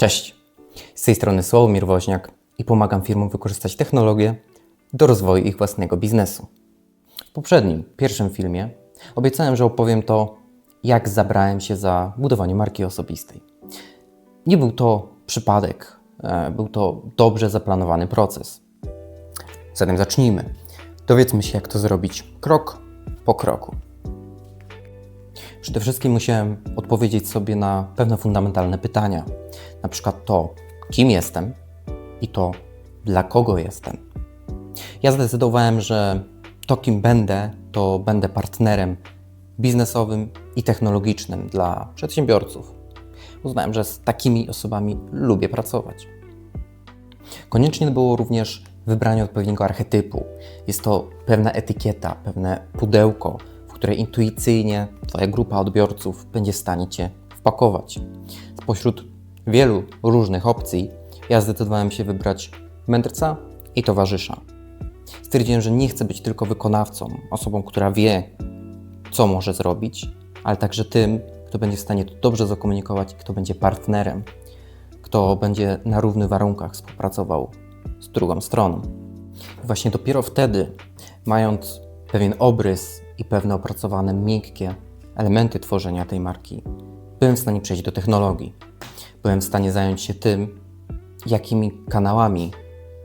Cześć! Z tej strony Sławomir Woźniak i pomagam firmom wykorzystać technologię do rozwoju ich własnego biznesu. W poprzednim, pierwszym filmie obiecałem, że opowiem to, jak zabrałem się za budowanie marki osobistej. Nie był to przypadek, e, był to dobrze zaplanowany proces. Zatem zacznijmy. Dowiedzmy się, jak to zrobić krok po kroku. Przede wszystkim musiałem odpowiedzieć sobie na pewne fundamentalne pytania. Na przykład to, kim jestem i to, dla kogo jestem. Ja zdecydowałem, że to, kim będę, to będę partnerem biznesowym i technologicznym dla przedsiębiorców. Uznałem, że z takimi osobami lubię pracować. Konieczne było również wybranie odpowiedniego archetypu. Jest to pewna etykieta, pewne pudełko, które intuicyjnie Twoja grupa odbiorców będzie w stanie Cię wpakować. Spośród wielu różnych opcji, ja zdecydowałem się wybrać mędrca i towarzysza. Stwierdziłem, że nie chcę być tylko wykonawcą, osobą, która wie, co może zrobić, ale także tym, kto będzie w stanie to dobrze zakomunikować, kto będzie partnerem, kto będzie na równych warunkach współpracował z drugą stroną. I właśnie dopiero wtedy, mając pewien obrys i pewne opracowane miękkie elementy tworzenia tej marki, byłem w stanie przejść do technologii. Byłem w stanie zająć się tym, jakimi kanałami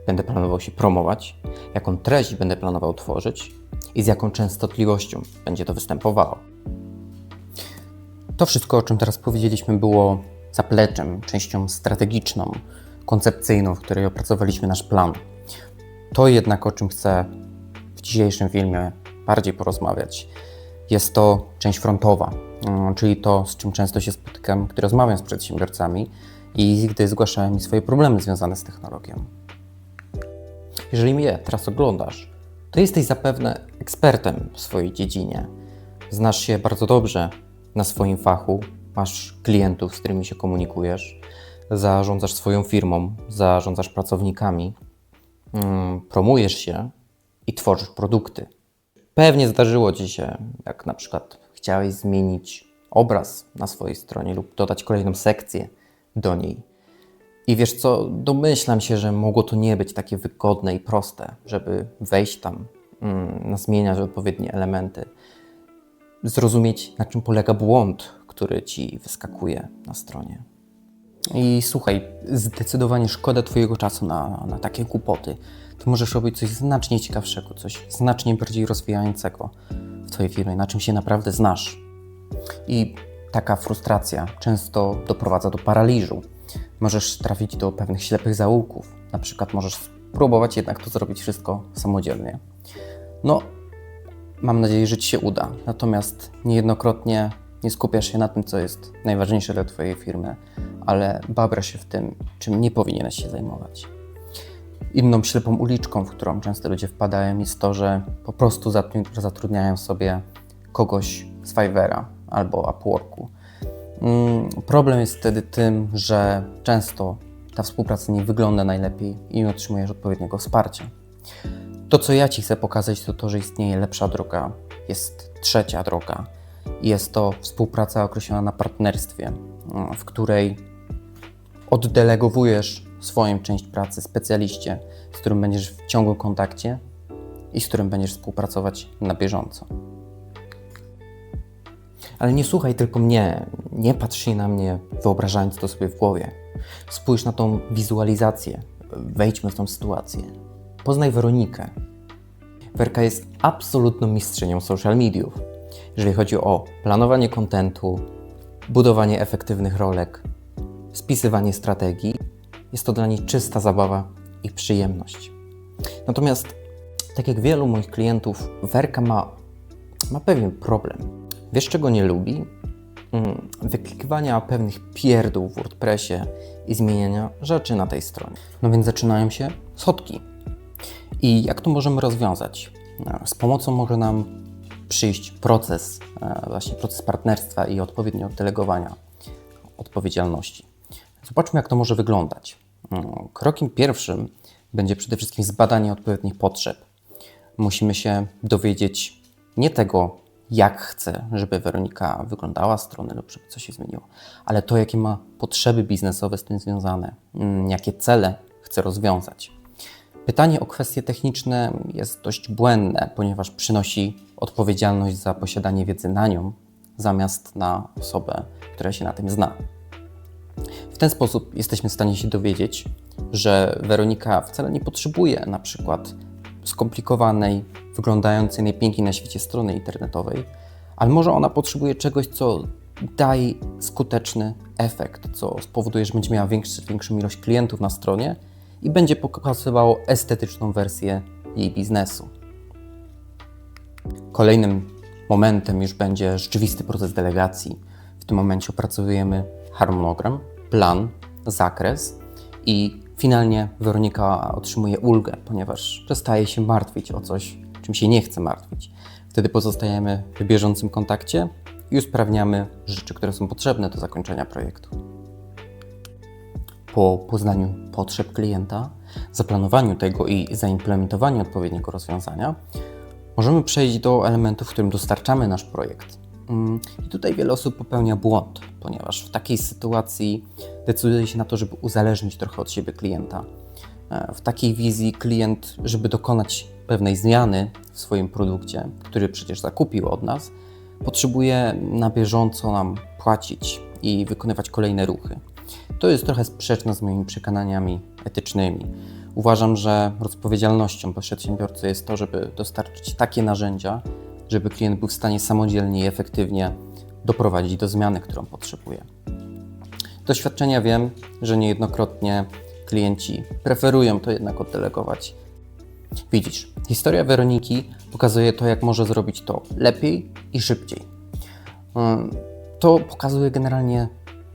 będę planował się promować, jaką treść będę planował tworzyć i z jaką częstotliwością będzie to występowało. To wszystko, o czym teraz powiedzieliśmy, było zapleczem, częścią strategiczną, koncepcyjną, w której opracowaliśmy nasz plan. To jednak, o czym chcę w dzisiejszym filmie bardziej porozmawiać, jest to część frontowa, mm, czyli to, z czym często się spotykam, gdy rozmawiam z przedsiębiorcami i gdy zgłaszają mi swoje problemy związane z technologią. Jeżeli mnie teraz oglądasz, to jesteś zapewne ekspertem w swojej dziedzinie. Znasz się bardzo dobrze na swoim fachu, masz klientów, z którymi się komunikujesz, zarządzasz swoją firmą, zarządzasz pracownikami, mm, promujesz się i tworzysz produkty. Pewnie zdarzyło Ci się, jak na przykład chciałeś zmienić obraz na swojej stronie lub dodać kolejną sekcję do niej. I wiesz co, domyślam się, że mogło to nie być takie wygodne i proste, żeby wejść tam, mm, zmieniać odpowiednie elementy, zrozumieć, na czym polega błąd, który Ci wyskakuje na stronie. I słuchaj, zdecydowanie szkoda Twojego czasu na, na takie głupoty. Ty możesz robić coś znacznie ciekawszego, coś znacznie bardziej rozwijającego w Twojej firmie, na czym się naprawdę znasz. I taka frustracja często doprowadza do paraliżu. Możesz trafić do pewnych ślepych zaułków. Na przykład możesz spróbować jednak to zrobić wszystko samodzielnie. No, mam nadzieję, że Ci się uda. Natomiast niejednokrotnie nie skupiasz się na tym, co jest najważniejsze dla Twojej firmy, ale babrasz się w tym, czym nie powinieneś się zajmować. Inną ślepą uliczką, w którą często ludzie wpadają, jest to, że po prostu zatru- zatrudniają sobie kogoś z Fiverr'a albo Upworku. Mm, Problem jest wtedy tym, że często ta współpraca nie wygląda najlepiej i nie otrzymujesz odpowiedniego wsparcia. To, co ja Ci chcę pokazać, to to, że istnieje lepsza droga, jest trzecia droga. Jest to współpraca określona na partnerstwie, mm, w której oddelegowujesz swoją część pracy specjaliście, z którym będziesz w ciągłym kontakcie i z którym będziesz współpracować na bieżąco. Ale nie słuchaj tylko mnie, nie patrz na mnie, wyobrażając to sobie w głowie. Spójrz na tą wizualizację, wejdźmy w tą sytuację. Poznaj Weronikę. Werka jest absolutną mistrzynią social mediów. Jeżeli chodzi o planowanie kontentu, budowanie efektywnych rolek, spisywanie strategii, jest to dla niej czysta zabawa i przyjemność. Natomiast, tak jak wielu moich klientów, Werka ma, ma pewien problem. Wiesz, czego nie lubi? Mm, Wyklikiwania pewnych pierdół w WordPressie i zmieniania rzeczy na tej stronie. No więc zaczynają się schodki. I jak to możemy rozwiązać? E, Z pomocą może nam przyjść proces, e, właśnie proces partnerstwa i odpowiednio delegowania odpowiedzialności. Zobaczmy, jak to może wyglądać. Mm, Krokiem pierwszym będzie przede wszystkim zbadanie odpowiednich potrzeb. Musimy się dowiedzieć nie tego, jak chce, żeby Weronika wyglądała strony lub żeby coś się zmieniło, ale to, jakie ma potrzeby biznesowe z tym związane, mm, jakie cele chce rozwiązać. Pytanie o kwestie techniczne jest dość błędne, ponieważ przynosi odpowiedzialność za posiadanie wiedzy na nią, zamiast na osobę, która się na tym zna. W ten sposób jesteśmy w stanie się dowiedzieć, że Weronika wcale nie potrzebuje na przykład skomplikowanej, wyglądającej najpiękniej na świecie strony internetowej, ale może ona potrzebuje czegoś, co daje skuteczny efekt, co spowoduje, że będzie miała większy, większą ilość klientów na stronie i będzie pokazywało estetyczną wersję jej biznesu. Kolejnym momentem już będzie rzeczywisty proces delegacji. W tym momencie opracowujemy harmonogram, plan, zakres i finalnie Weronika otrzymuje ulgę, ponieważ przestaje się martwić o coś, czym się nie chce martwić. Wtedy pozostajemy w bieżącym kontakcie i usprawniamy rzeczy, które są potrzebne do zakończenia projektu. Po poznaniu potrzeb klienta, zaplanowaniu tego i zaimplementowaniu odpowiedniego rozwiązania, możemy przejść do elementów, w którym dostarczamy nasz projekt. Mm, I tutaj wiele osób popełnia błąd, ponieważ w takiej sytuacji decyduje się na to, żeby uzależnić trochę od siebie klienta. E, W takiej wizji klient, żeby dokonać pewnej zmiany w swoim produkcie, który przecież zakupił od nas, potrzebuje na bieżąco nam płacić i wykonywać kolejne ruchy. To jest trochę sprzeczne z moimi przekonaniami etycznymi. Uważam, że odpowiedzialnością przedsiębiorcy jest to, żeby dostarczyć takie narzędzia, żeby klient był w stanie samodzielnie i efektywnie doprowadzić do zmiany, którą potrzebuje. Doświadczenia wiem, że niejednokrotnie klienci preferują to jednak oddelegować. Widzisz, historia Weroniki pokazuje to, jak może zrobić to lepiej i szybciej. Mm, To pokazuje generalnie,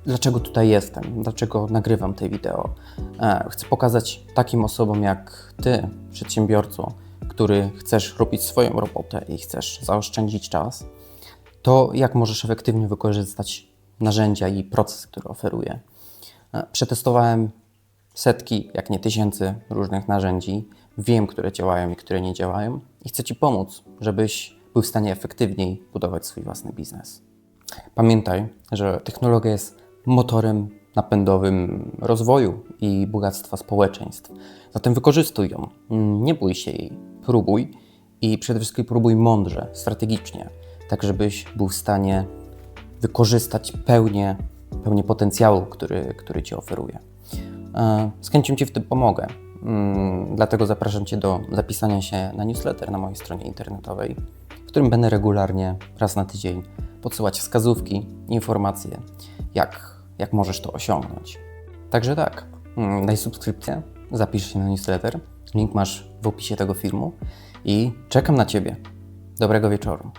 dlaczego tutaj jestem, dlaczego nagrywam te wideo. E, Chcę pokazać takim osobom jak Ty, przedsiębiorco, który chcesz robić swoją robotę i chcesz zaoszczędzić czas, to jak możesz efektywnie wykorzystać narzędzia i proces, który oferuję. E, Przetestowałem setki, jak nie tysięcy różnych narzędzi. Wiem, które działają i które nie działają, i chcę Ci pomóc, żebyś był w stanie efektywniej budować swój własny biznes. Pamiętaj, że technologia jest motorem napędowym rozwoju i bogactwa społeczeństw. Zatem wykorzystuj ją. Nie bój się jej, próbuj i przede wszystkim próbuj mądrze, strategicznie, tak żebyś był w stanie wykorzystać pełnię, pełnię potencjału, który, który Ci oferuje. E, Z chęcią Ci w tym pomogę. Mm, Dlatego zapraszam Cię do zapisania się na newsletter na mojej stronie internetowej, w którym będę regularnie, raz na tydzień, podsyłać wskazówki, informacje, jak, jak możesz to osiągnąć. Także tak, mm, daj subskrypcję, zapisz się na newsletter. Link masz w opisie tego filmu i czekam na Ciebie. Dobrego wieczoru.